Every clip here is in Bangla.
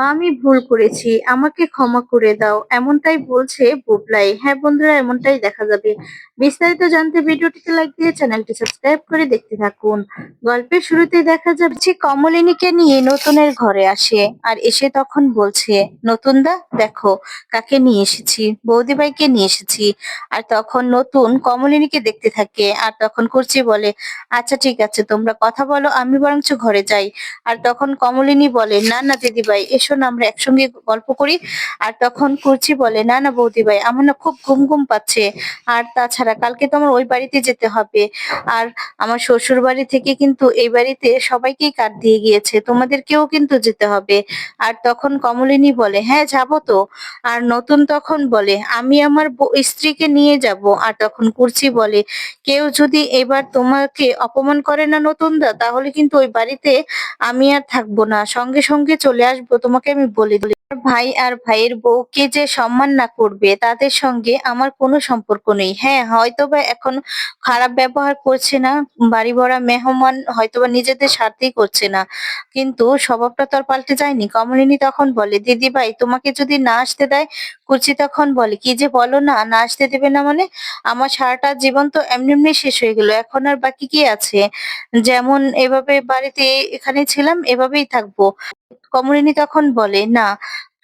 মা আমি ভুল করেছি, আমাকে ক্ষমা করে দাও। এমনটাই বলছে বুবলাই। হ্যাঁ বন্ধুরা, এমনটাই দেখা যাবে। বিস্তারিত জানতে ভিডিওটিতে লাইক দিয়ে চ্যানেলটি সাবস্ক্রাইব করে দেখতে থাকুন। গল্পের শুরুতে দেখা যাচ্ছে কমলিনীকে নিয়ে নতুনের ঘরে আসে আর এসে তখন বলছে, নতুন দা, দেখো, কাকে নিয়ে এসেছি? বৌদিভাইকে নিয়ে এসেছি। আর তখন নতুন কমলিনীকে দেখতে থাকে আর তখন কুর্চি বলে আচ্ছা ঠিক আছে, তোমরা কথা বলো, আমি বরঞ্চ ঘরে যাই। আর তখন কমলিনী বলে, না না দিদিভাই, এসো না আমরা একসঙ্গে গল্প করি। আর তখন কুচি বলে, না না, বৌদি ভাই, আমার না খুব ঘুম ঘুম পাচ্ছে। আর তাছাড়া কালকে তো আমার ওই বাড়িতে যেতে হবে। আর আমার শ্বশুর বাড়ি থেকে কিন্তু এই বাড়িতে সবাইকেই কাট দিয়ে গিয়েছে। তোমাদেরকেও কিন্তু যেতে হবে। আর তখন কমলিনী বলে হ্যাঁ যাব তো। আর নতুন তখন বলে, আমি আমার স্ত্রীকে নিয়ে যাব। আর তখন কুর্চি বলে, কেউ যদি এবার তোমাকে অপমান করে না নতুন দা তাহলে কিন্তু ওই বাড়িতে আমি আর থাকব না। সঙ্গে সঙ্গে চলে আসব তোমাকে আমি বলে দিই ভাই আর ভাইয়ের বউকে যে সম্মান না করবে, তাদের সঙ্গে আমার কোনো সম্পর্ক নেই। হ্যাঁ হয়তোবা এখন খারাপ ব্যবহার করছে না, বাড়ি ভরা মেহমান হয়তোবা নিজেদের স্বার্থেই করছে না, কিন্তু স্বভাবটা তো আর পাল্টে যায়নি। কমলিনী তখন বলে, দিদি ভাই, তোমাকে যদি না আসতে দেয়? কুচি তখন বলে, কি যে বলো না না আসতে দেবে না মানে? আমার সারাটা জীবন তো এমনি এমনি শেষ হয়ে গেল, এখন আর বাকি কি আছে? যেমন এভাবে বাড়িতে এখানে ছিলাম, এভাবেই থাকব। কমলিনী তখন বলে, না,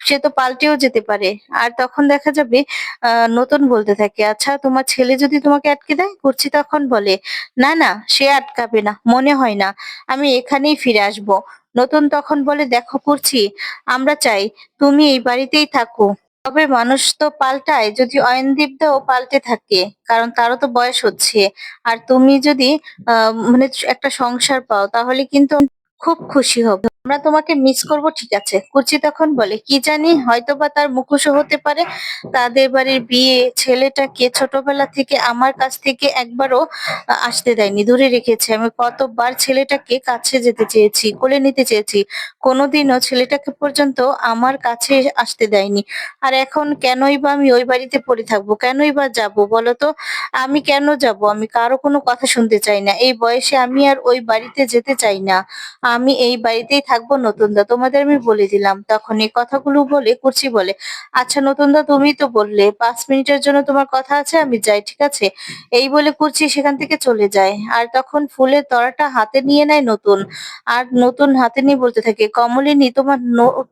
সে তো পাল্টেও যেতে পারে। আর তখন দেখা যাবে নতুন বলতে থাকে আচ্ছা তোমার ছেলে যদি তোমাকে আটকে দেয়? করছি তখন বলে, না না, সে আটকাবে না, মনে হয় না, আমি এখানেই ফিরে আসব। নতুন তখন বলে, দেখো করছি আমরা চাই তুমি এই বাড়িতেই থাকো। তবে মানুষ তো পাল্টায়, যদি অয়নদীপ দাও পাল্টে থাকে, কারণ তারও তো বয়স হচ্ছে। আর তুমি যদি মানে একটা সংসার পাও, তাহলে কিন্তু খুব খুশি হব। আমরা তোমাকে মিস করব, ঠিক আছে। কুচি তখন বলে, কি জানি, হয়তোবা তার মুখোশও হতে পারে। তাদের বাড়ির বিয়ে ছেলেটাকে ছোটবেলা থেকে আমার কাছ থেকে একবারও আসতে দেয়নি, দূরে রেখেছে। আমি কতবার ছেলেটাকে কাছে যেতে চেয়েছি, কোলে নিতে চেয়েছি। কোনোদিনও ছেলেটাকে পর্যন্ত আমার কাছে আসতে দেয়নি। আর এখন কেনই বা আমি ওই বাড়িতে পড়ে থাকব? কেনই বা যাব বলো তো? আমি কেন যাব? আমি কারও কোনো কথা শুনতে চাই না। এই বয়সে আমি আর ওই বাড়িতে যেতে চাই না। আমি এই বাড়িতেই থাকব নতুনদা তোমাদের আমি বলে দিলাম। তখন এই কথাগুলো বলে কুর্চি বলে আচ্ছা নতুনদা তুমি তো বললে, পাঁচ মিনিটের জন্য তোমার কথা আছে, আমি যাই, ঠিক আছে? এই বলে কুর্চি সেখান থেকে চলে যায়। আর তখন ফুলের তরাটা হাতে নিয়ে নেয় নতুন। আর নতুন হাতে নিয়ে বলতে থাকে, কমলিনী, তোমার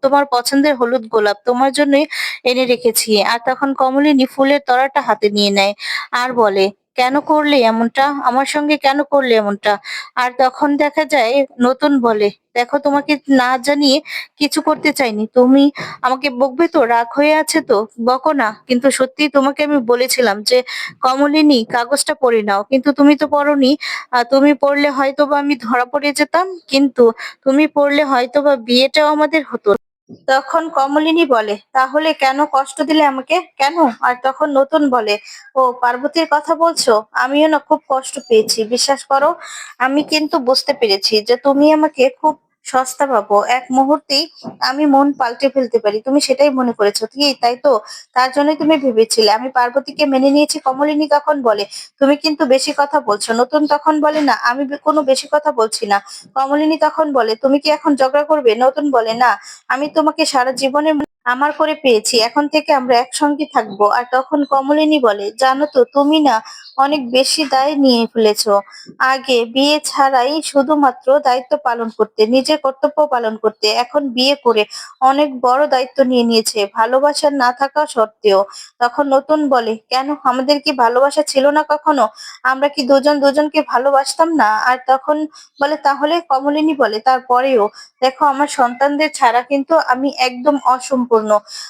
তোমার পছন্দের হলুদ গোলাপ, তোমার জন্যই এনে রেখেছি। আর তখন কমলিনী ফুলের তরাটা হাতে নিয়ে নেয়। আর বলে কেন করলে এমনটা? আমার সঙ্গে কেন করলে এমনটা? আর তখন দেখা যায়, নতুন বলে, দেখো, তোমাকে না জানিয়ে কিছু করতে চাইনি। তুমি আমাকে বকবে তো? রাগ হয়ে আছে তো? বকো না। কিন্তু সত্যি তোমাকে আমি বলেছিলাম যে, কমলিনী, কাগজটা পড়ে নাও। কিন্তু তুমি তো পড়োনি। তুমি পড়লে হয়তো বা আমি ধরা পড়ে যেতাম, কিন্তু তুমি পড়লে হয়তো বা বিয়েটাও আমাদের হতো। তখন কমলিনী বলে, তাহলে কেন কষ্ট দিলে আমাকে? কেন? আর তখন নতুন বলে, ও, পার্বতীর কথা বলছো? আমিও না খুব কষ্ট পেয়েছি। বিশ্বাস করো, আমি কিন্তু বুঝতে পেরেছি যে তুমি আমাকে খুব সস্তা পাবো। এক মুহূর্তেই আমি মন পাল্টে ফেলতে পারি। তুমি সেটাই মনে করেছ কি তাই তো? তার জন্য তুমি ভেবেছিলে। আমি পার্বতীকে মেনে নিয়েছি, কমলিনী তখন বলে? তুমি কিন্তু বেশি কথা বলছো। নতুন তখন বলে না, আমি কোনো বেশি কথা বলছি না। কমলিনী তখন বলে, তুমি কি এখন ঝগড়া করবে? নতুন বলে, না, আমি তোমাকে সারা জীবনে আমার করে পেয়েছি, এখন থেকে আমরা একসঙ্গে থাকব। আর তখন কমলিনী বলে, জানো তো, তুমি না অনেক বেশি দায় নিয়ে ফেলেছ। আগে বিয়ে ছাড়াই শুধুমাত্র দায়িত্ব পালন করতে, নিজের কর্তব্য পালন করতে। এখন বিয়ে করে অনেক বড় দায়িত্ব নিয়ে নিয়েছে, ভালোবাসা না থাকা সত্ত্বেও। তখন নতুন বলে, কেন, আমাদের কি ভালোবাসা ছিল না কখনো? আমরা কি দুজন দুজনকে ভালোবাসতাম না? আর তখন বলে, তাহলে, কমলিনী বলে, তারপরেও, দেখো, আমার সন্তানদের ছাড়া কিন্তু আমি একদম অসম্পূর্ণ।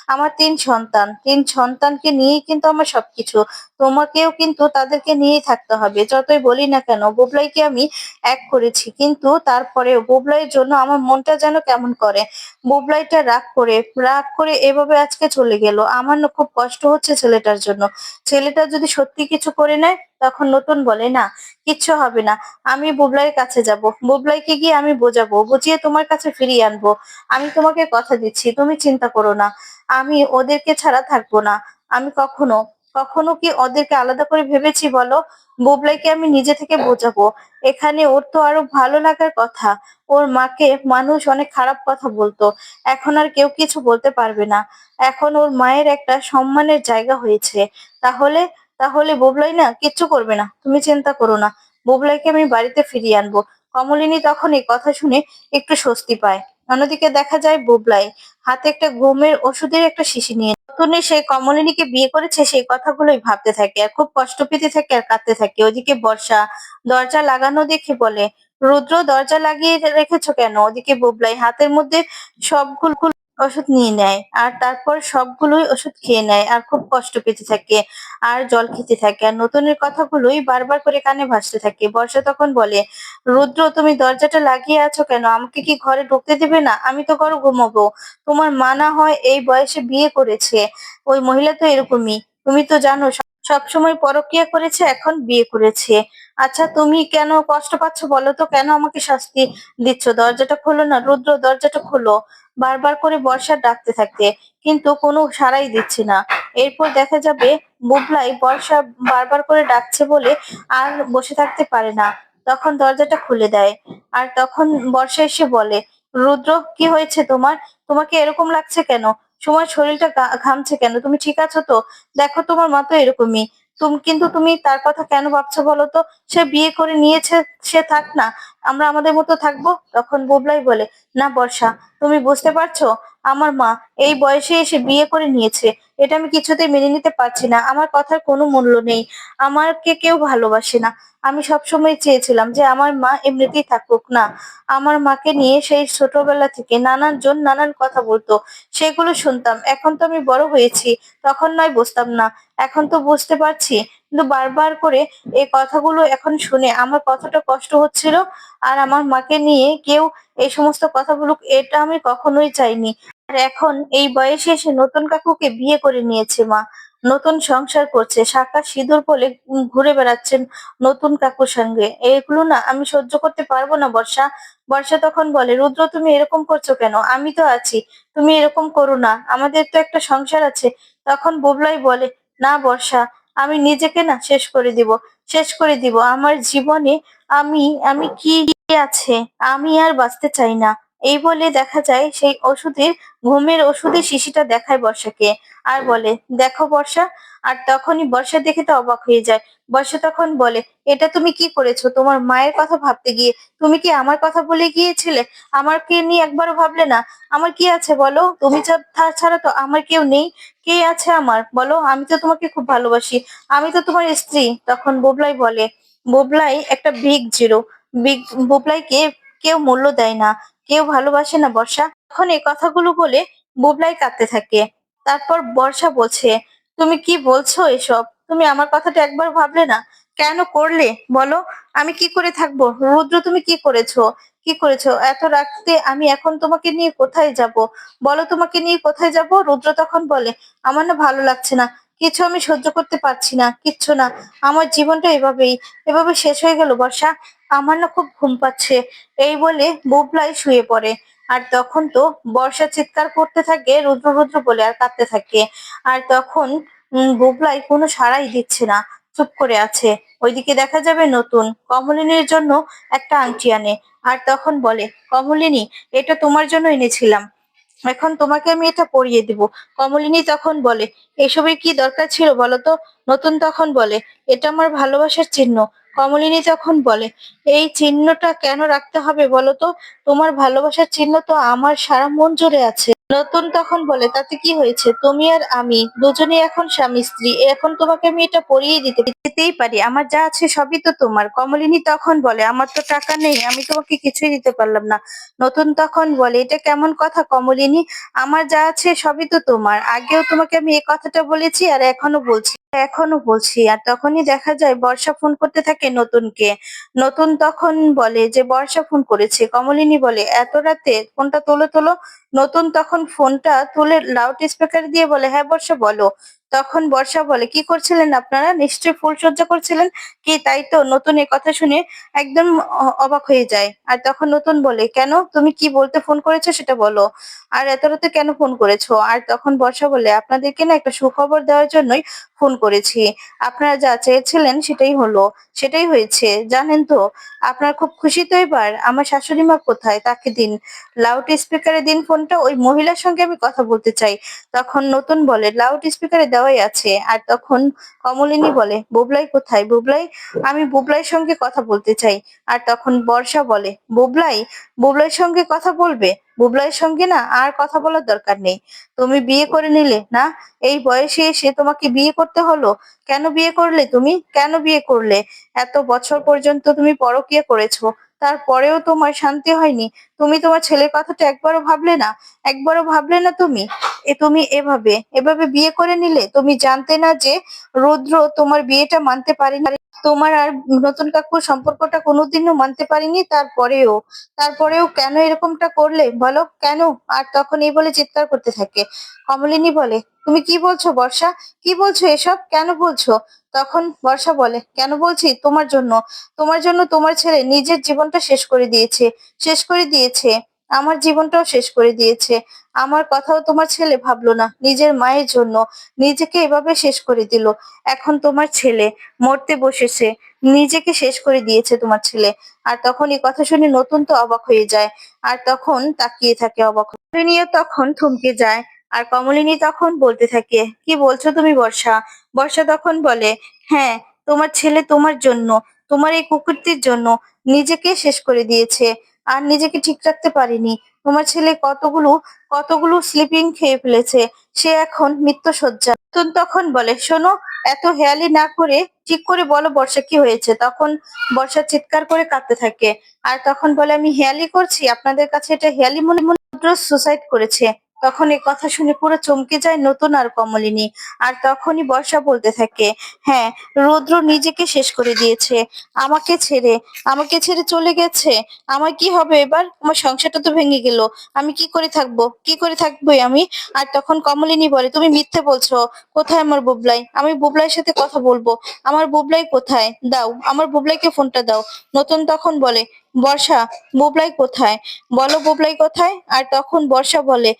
আমার তিন সন্তান, তিন সন্তানকে নিয়েই কিন্তু আমার সবকিছু। তোমাকেও কিন্তু তাদেরকে নিয়েই থাকতে হবে। যতই বলি না কেন, বুবলাইকে আমি এক করেছি। কিন্তু তারপরেও বুবলাইয়ের জন্য আমার মনটা যেন কেমন করে। বুবলাইটা রাগ করে রাগ করে এভাবে আজকে চলে গেল। আমার না খুব কষ্ট হচ্ছে ছেলেটার জন্য। ছেলেটা যদি সত্যি কিছু করে নেয় তখন নতুন বলে, না, কিচ্ছু হবে না, আমি বুবলাইয়ের কাছে যাব। বুবলাইকে গিয়ে আমি বোঝাবো, বুঝিয়ে তোমার কাছে ফিরিয়ে আনব। আমি তোমাকে কথা দিচ্ছি, তুমি চিন্তা করো না। আমি ওদেরকে ছাড়া থাকব না। আমি কখনো কখনো কি ওদেরকে আলাদা করে ভেবেছি বলো? বুবলাইকে আমি নিজে থেকে বোঝাবো। এখানে ওর তো আরও ভালো লাগার কথা। ওর মাকে মানুষ অনেক খারাপ কথা বলতো। এখন আর কেউ কিছু বলতে পারবে না। এখন ওর মায়ের একটা সম্মানের জায়গা হয়েছে। তাহলে তাহলে বুবলাই না কিচ্ছু করবে না। তুমি চিন্তা করো না, বুবলাইকে আমি বাড়িতে ফিরিয়ে আনব। কমলিনী তখন এই কথা শুনে একটু স্বস্তি পায়। অন্যদিকে দেখা যায় বুবলাই হাতে একটা ঘুমের ওষুধের একটা শিশি নিয়ে নতুনই সেই কমলিনীকে বিয়ে করেছে সেই কথাগুলোই ভাবতে থাকে আর খুব কষ্ট পেতে থাকে আর কাঁদতে থাকে। ওদিকে বর্ষা দরজা লাগানো দেখে বলে, রুদ্র দরজা লাগিয়ে রেখেছো কেন? ওদিকে বুবলাই হাতের মধ্যে সব সবগুলো ওষুধ নিয়ে নেয়। আর তারপর সবগুলোই ওষুধ খেয়ে নেয় আর খুব কষ্ট পেতে থাকে আর জল খেতে থাকে। আর নতুনের কথাগুলোই বারবার করে কানে ভাসতে থাকে। বর্ষা তখন বলে, রুদ্র, তুমি দরজাটা লাগিয়ে আছো কেন? আমাকে কি ঘরে ঢুকতে দেবে না? আমি তো ঘরে ঘুমাবো। তোমার মা না হয় এই বয়সে বিয়ে করেছে। ওই মহিলা তো এরকমই। তুমি তো জানো সবসময় পরকিয়া করেছে, এখন বিয়ে করেছে। আচ্ছা তুমি কেন কষ্ট পাচ্ছ বলো তো? কেন আমাকে শাস্তি দিচ্ছ? দরজাটা খোলো না। রুদ্র, দরজাটা খোলো। বারবার করে বর্ষা ডাকতে থাকে, কিন্তু কোনো সাড়াই দিচ্ছে না। এরপর দেখা যাবে বুবলাই বর্ষা বারবার করে ডাকছে বলে আর বসে থাকতে পারে না। তখন দরজাটা খুলে দেয় আর তখন বর্ষা এসে বলে, রুদ্র, কি হয়েছে তোমার? তোমাকে এরকম লাগছে কেন? তোমার শরীরটা ঘামছে কেন? তুমি ঠিক আছো তো? দেখো তোমার মা তো এরকমই। তুমি, কিন্তু তুমি তার কথা কেন ভাবছ বলো তো? সে বিয়ে করে নিয়েছে, সে থাক না। আমরা আমাদের মতো থাকব? তখন বোবলাই বলে, না বর্ষা, তুমি বুঝতে পারছ? আমার মা এই বয়সে এসে বিয়ে করে নিয়েছে। এটা আমি কিছুতেই মেনে নিতে পারছি না। আমার কথার কোনো মূল্য নেই। আমাকে কেউ ভালোবাসে না। আমি সবসময় চেয়েছিলাম যে আমার মা এমনিতেই থাকুক না। আমার মাকে নিয়ে সেই ছোটবেলা থেকে নানান জন নানান কথা বলতো। সেগুলো শুনতাম। এখন তো আমি বড় হয়েছি। তখন নয় বুঝতাম না। এখন তো বুঝতে পারছি কিন্তু বারবার করে এই কথাগুলো এখন শুনে আমার কতটা কষ্ট হচ্ছিল আর আমার মাকে নিয়ে কেউ এই সমস্ত কথা বলুক এটা আমি কখনোই চাইনি। আর এখন এই বয়সে এসে নতুন কাকুকে বিয়ে করে নিয়েছে মা, নতুন সংসার করছে, শাখা সিঁদুর বলে ঘুরে বেড়াচ্ছেন নতুন কাকুর সঙ্গে। এগুলো না আমি সহ্য করতে পারব না বর্ষা। বর্ষা তখন বলে, রুদ্র তুমি এরকম করছ কেন? আমি তো আছি, তুমি এরকম করো না। আমাদের তো একটা সংসার আছে। তখন বুবলাই বলে, না বর্ষা আমি নিজেকে না শেষ করে দিব, শেষ করে দিব। আমার জীবনে আমি আমি কি আছে? আমি আর বাঁচতে চাই না। এই বলে দেখা যায়, সেই ওষুধের ঘুমের ওষুধের শিশিটা দেখায় বর্ষাকে। আর বলে, দেখো বর্ষা আর তখনই বর্ষা দেখে তো অবাক হয়ে যায়। বর্ষা তখন বলে, এটা তুমি কি করেছ? তোমার মায়ের কথা ভাবতে গিয়ে। তুমি কি আমার কথা বলে গিয়েছিলে? আমাকে নিয়ে একবারও ভাবলে না? আমার কি আছে বলো? তুমি ছাড়া তো আমার কেউ নেই। কে আছে আমার? বলো, আমি তো তোমাকে খুব ভালোবাসি। আমি তো তোমার স্ত্রী। তখন বোবলাই বলে, বোবলাই একটা বিগ জিরো। বিগ, বুবলাইকে কেউ মূল্য দেয় না। কেউ ভালোবাসে না বর্ষা। তখন এই কথাগুলো বলে বোবলাই কাঁদতে থাকে। তারপর বর্ষা বলছে তুমি কি বলছো এসব? তুমি আমার কথাটা একবার ভাবলে না? কেন করলে? বলো। আমি কি করে থাকব? রুদ্র, তুমি কি করেছ? কি করেছ? এত রাতে আমি এখন তোমাকে নিয়ে কোথায় যাব? বলো তোমাকে নিয়ে কোথায় যাব? রুদ্র তখন বলে, আমার না ভালো লাগছে না। কিছু আমি সহ্য করতে পারছি না। কিচ্ছু না। আমার জীবনটা এভাবেই, এভাবে শেষ হয়ে গেল বর্ষা। আমার না খুব ঘুম পাচ্ছে। এই বলে বুবলাই শুয়ে পড়ে। আর তখন তো বর্ষা চিৎকার করতে থাকে, রুদ্র রুদ্র বলে আর কাঁদতে থাকে। আর তখন বুবলাই কোনো সাড়াই দিচ্ছে না, চুপ করে আছে। ওইদিকে দেখা যাবে নতুন, কমলিনীর জন্য একটা আংটি আনে। আর তখন বলে, কমলিনী, এটা তোমার জন্য এনেছিলাম। এখন তোমাকে আমি এটা পরিয়ে দিব। কমলিনী তখন বলে, এসবের কি দরকার ছিল বলো তো? নতুন তখন বলে, এটা আমার ভালোবাসার চিহ্ন। কমলিনী তখন বলে, এই চিহ্নটা কেন রাখতে হবে বলো তো? তোমার ভালোবাসার চিহ্ন তো আমার সারা মন জুড়ে আছে। নতুন তখন বলে, তাতে কি হয়েছে? তুমি আর আমি দুজনে এখন স্বামী স্ত্রী। এখন তোমাকে আমি এটা পরিয়ে দিতে দিতেই পারি। আমার যা আছে সবই তো তোমার। কমলিনী তখন বলে, আমার তো টাকা নেই, আমি তোমাকে কিছুই দিতে পারলাম না। নতুন তখন বলে, এটা কেমন কথা কমলিনী? আমার যা আছে সবই তো তোমার। আগেও তোমাকে আমি এই কথাটা বলেছি আর এখনও বলছি। এখনও বলছি, আর তখনই দেখা যায় বর্ষা ফোন করতে থাকে নতুনকে। নতুন তখন বলে যে, বর্ষা ফোন করেছে। কমলিনী বলে, এত রাতে ফোনটা তোলো তোলো। নতুন তখন ফোনটা তুলে লাউড স্পিকার দিয়ে বলে হ্যাঁ বর্ষা, বলো। তখন বর্ষা বলে, কি করছিলেন আপনারা? নিশ্চয়ই ফুল সজ্জা করছিলেন? কি, তাই তো নতুন এই কথা শুনে একদম অবাক হয়ে যায়। আর তখন নতুন বলে, কেন? তুমি কি বলতে ফোন করেছ সেটা বলো। আর এত রাতে কেন ফোন করেছ? আর তখন বর্ষা বলে, আপনাদেরকে না একটা সুখবর দেওয়ার জন্যই ফোন করেছি। আপনারা যা চেয়েছিলেন সেটাই হলো, সেটাই হয়েছে। জানেন তো, আপনার খুব খুশি তো এবার? আমার শাশুড়ি মা কোথায়? তাকে দিন। লাউড স্পিকারে দিন ফোনটা, ওই মহিলার সঙ্গে আমি কথা বলতে চাই। তখন নতুন বলে লাউড স্পিকারে দেওয়াই আছে। আর তখন কমলিনী বলে, বুবলাই কোথায়? বুবলাই, আমি বুবলাইয়ের সঙ্গে কথা বলতে চাই। আর তখন বর্ষা বলে, বুবলাই, বুবলাইয়ের সঙ্গে কথা বলবে? বুবলাইয়ের সঙ্গে না আর কথা বলার দরকার নেই। তুমি বিয়ে করে নিলে, না? এই বয়সে এসে তোমাকে বিয়ে করতে হলো? কেন বিয়ে করলে তুমি? কেন বিয়ে করলে? এত বছর পর্যন্ত তুমি পরকিয়া করেছ। তারপরেও তোমার শান্তি হয়নি। তুমি তোমার ছেলের কথাটা একবারও ভাবলে না? একবারও ভাবলে না তুমি? এ তুমি এভাবে এভাবে বিয়ে করে নিলে? তুমি জানতে না যে রুদ্র তোমার বিয়েটা মানতে পারেনি? তোমার আর নতুন কাকুর সম্পর্কটা কোনোদিনও মানতে পারিনি, তারপরেও। তারপরেও কেন এরকমটা করলে? বলো, কেন? আর তখন এই বলে চিৎকার করতে থাকে। কমলিনী বলে, তুমি কি বলছো বর্ষা? কি বলছো এসব? কেন বলছো? তখন বর্ষা বলে, কেন বলছি? তোমার জন্য। তোমার জন্য তোমার ছেলে নিজের জীবনটা শেষ করে দিয়েছে। শেষ করে দিয়েছে। আমার জীবনটাও শেষ করে দিয়েছে। আমার কথাও তোমার ছেলে ভাবলো না। নিজের মায়ের জন্য নিজেকে এভাবে শেষ করে দিল। এখন তোমার ছেলে মরতে বসেছে। নিজেকে শেষ করে দিয়েছে তোমার ছেলে। আর তখন এই কথা শুনে নতুন তো অবাক হয়ে যায়। আর তখন তাকিয়ে থাকে অবাক নিয়ে তখন থমকে যায়। আর কমলিনী তখন বলতে থাকে, কি বলছো তুমি বর্ষা? বর্ষা তখন বলে হ্যাঁ তোমার ছেলে তোমার জন্য, তোমার এই কুকুরটির জন্য নিজেকে শেষ করে দিয়েছে। আর নিজেকে ঠিক রাখতে পারিনি। তোমার ছেলে কতগুলো কতগুলো স্লিপিং খেয়ে ফেলেছে, সে এখন মৃত্যু সজ্জা নতুন তখন বলে, শোনো, এত হেয়ালি না করে, ঠিক করে বলো বর্ষা কি হয়েছে? তখন বর্ষা চিৎকার করে কাঁদতে থাকে। আর তখন বলে, আমি হেয়ালি করছি, আপনাদের কাছে এটা হেয়ালি মনে মনে সুসাইড করেছে। তখন এই কথা শুনে পুরো চমকে যায় নতুন আর কমলিনী। আর তখনই বর্ষা বলতে থাকে হ্যাঁ রৌদ্র নিজেকে শেষ করে দিয়েছে। আমাকে ছেড়ে আমাকে ছেড়ে চলে গেছে। আমার কি হবে এবার? আমার সংসারটা তো ভেঙে গেল। আমি কি করে থাকব? কি করে থাকব আমি? আর তখন কমলিনী বলে, তুমি মিথ্যে বলছো। কোথায় আমার বুবলাই? আমি বুবলাইয়ের সাথে কথা বলব। আমার বুবলাই কোথায়? দাও, আমার বুবলাইকে ফোনটা দাও। নতুন তখন বলে বর্ষা, বোবলাই কোথায়? বলো বোবলাই কোথায়? আর তখন বর্ষা বলে,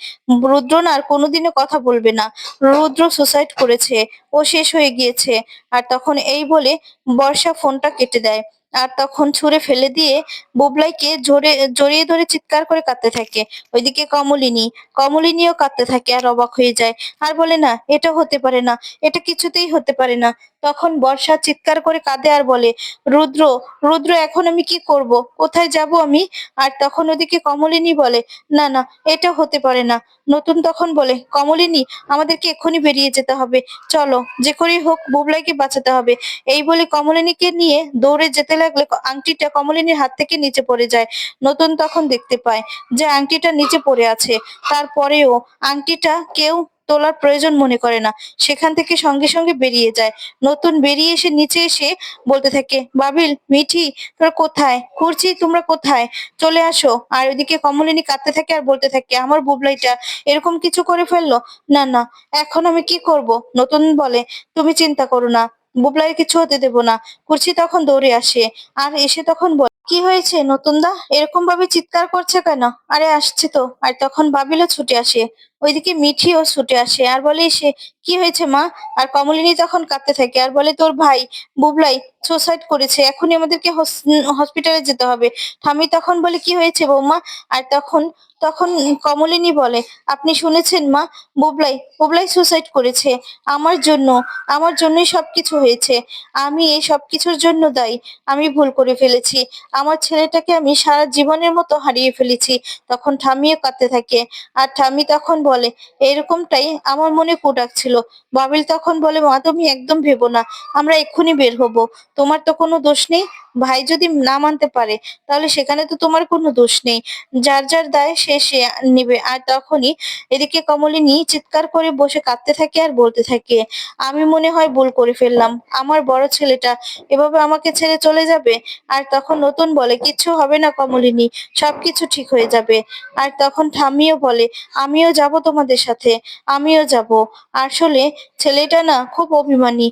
রুদ্র না আর কোনোদিনও কথা বলবে না। রুদ্র সুসাইড করেছে। ও শেষ হয়ে গিয়েছে। আর তখন এই বলে বর্ষা ফোনটা কেটে দেয়। আর তখন ছুঁড়ে ফেলে দিয়ে বুবলাইকে জোরে, জড়িয়ে ধরে চিৎকার করে কাঁদতে থাকে। ওইদিকে কমলিনী, কমলিনীও কাঁদতে থাকে আর অবাক হয়ে যায়। আর বলে, না, এটা হতে পারে না, এটা কিছুতেই হতে পারে না। তখন বর্ষা চিৎকার করে কাঁদে আর বলে, রুদ্র রুদ্র, এখন আমি কি করব? কোথায় যাব আমি? আর তখন ওদিকে কমলিনী বলে, না না, এটা হতে পারে না। নতুন তখন বলে, কমলিনী, আমাদেরকে এক্ষুনি বেরিয়ে যেতে হবে। চলো যে করেই হোক বুবলাইকে বাঁচাতে হবে। এই বলে কমলিনীকে নিয়ে দৌড়ে যেতে লাগলে আংটিটা কমলিনীর হাত থেকে নিচে পড়ে যায়। নতুন তখন দেখতে পায় যে আংটিটা নিচে পড়ে আছে। তারপরেও আংটিটা কেউ তোলার প্রয়োজন মনে করে না। সেখান থেকে সঙ্গে সঙ্গে বেরিয়ে যায়। নতুন বেরিয়ে এসে নিচে এসে বলতে থাকে, বাবিল, মিঠি, তোরা কোথায়? খুঁড়ছি তোমরা কোথায়? চলে আসো। আর ওইদিকে কমলিনী কাঁদতে থাকে আর বলতে থাকে, আমার বুবলাইটা এরকম কিছু করে ফেলল? না না, এখন আমি কি করব? নতুন বলে, তুমি চিন্তা করো না বুবলাই কিছু হতে দেবো না। কুর্চি তখন দৌড়ে আসে আর এসে তখন বলে, কি হয়েছে নতুন দা? এরকম ভাবে চিৎকার করছে কেন? আরে, আসছে তো। আর তখন বাবিলও ছুটে আসে। ওইদিকে মিঠিও ছুটে আসে আর বলে সে কি হয়েছে মা? আর কমলিনী তখন কাঁদতে থাকে আর বলে, তোর ভাই বুবলাই সুসাইড করেছে, এখনই আমাদেরকে হসপিটালে যেতে হবে। ঠামি তখন বলে, কি হয়েছে বৌমা? আর তখন তখন কমলিনী বলে, আপনি শুনেছেন মা, বুবলাই বুবলাই সুসাইড করেছে, আমার জন্য, আমার জন্যই সবকিছু হয়েছে, আমি এই সবকিছুর জন্য দায়ী, আমি ভুল করে ফেলেছি, আমার ছেলেটাকে আমি সারা জীবনের মতো হারিয়ে ফেলেছি। তখন ঠামিও কাঁদতে থাকে আর ঠামি তখন বলে এরকমটাই আমার মনে কুটাক ছিল। বাবিল তখন বলে, মা, তুমি একদম ভেবো না, আমরা এক্ষুনি বের হব। তোমার তো কোনো দোষ নেই। ভাই যদি না মানতে পারে, তাহলে সেখানে তো তোমার কোনো দোষ নেই। যার যার দায় সে সে নিবে। আর তখনই এদিকে কমলিনী চিৎকার করে বসে কাঁদতে থাকে আর বলতে থাকে, আমি মনে হয় ভুল করে ফেললাম। আমার বড় ছেলেটা এভাবে আমাকে ছেড়ে চলে যাবে? আর তখন নতুন বলে কিছু হবে না কমলিনী, সবকিছু ঠিক হয়ে যাবে। আর তখন ঠামিও বলে, আমিও যাব তোমাদের সাথে, আমিও যাব। আসলে ছেলেটা না খুব অভিমানী।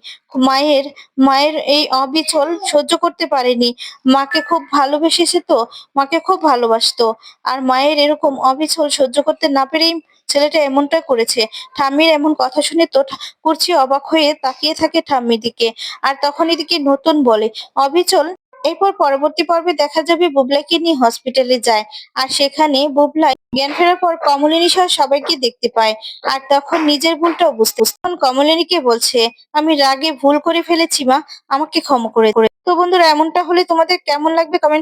মায়ের মায়ের এই অবিচল সহ্য করতে পারেনি। মাকে খুব ভালোবেসেছে তো, মাকে খুব ভালোবাসতো। আর মায়ের এরকম অবিচল সহ্য করতে না পেরেই ছেলেটা এমনটা করেছে। ঠাম্মির এমন কথা শুনে তো কুর্চি অবাক হয়ে তাকিয়ে থাকে ঠাম্মির দিকে। আর তখন এদিকে নতুন বলে, অবিচল এরপর পরবর্তী পর্বে দেখা যাবে বুবলাকে নিয়ে হসপিটালে যায়। আর সেখানে বুবলাই জ্ঞান ফেরার পর কমলিনী সহ সবাইকে দেখতে পায়। আর তখন নিজের ভুলটাও বুঝতে তখন কমলিনীকে বলছে, আমি রাগে ভুল করে ফেলেছি মা, আমাকে ক্ষমা করে করে তো বন্ধুরা, এমনটা হলে তোমাদের কেমন লাগবে কমেন্ট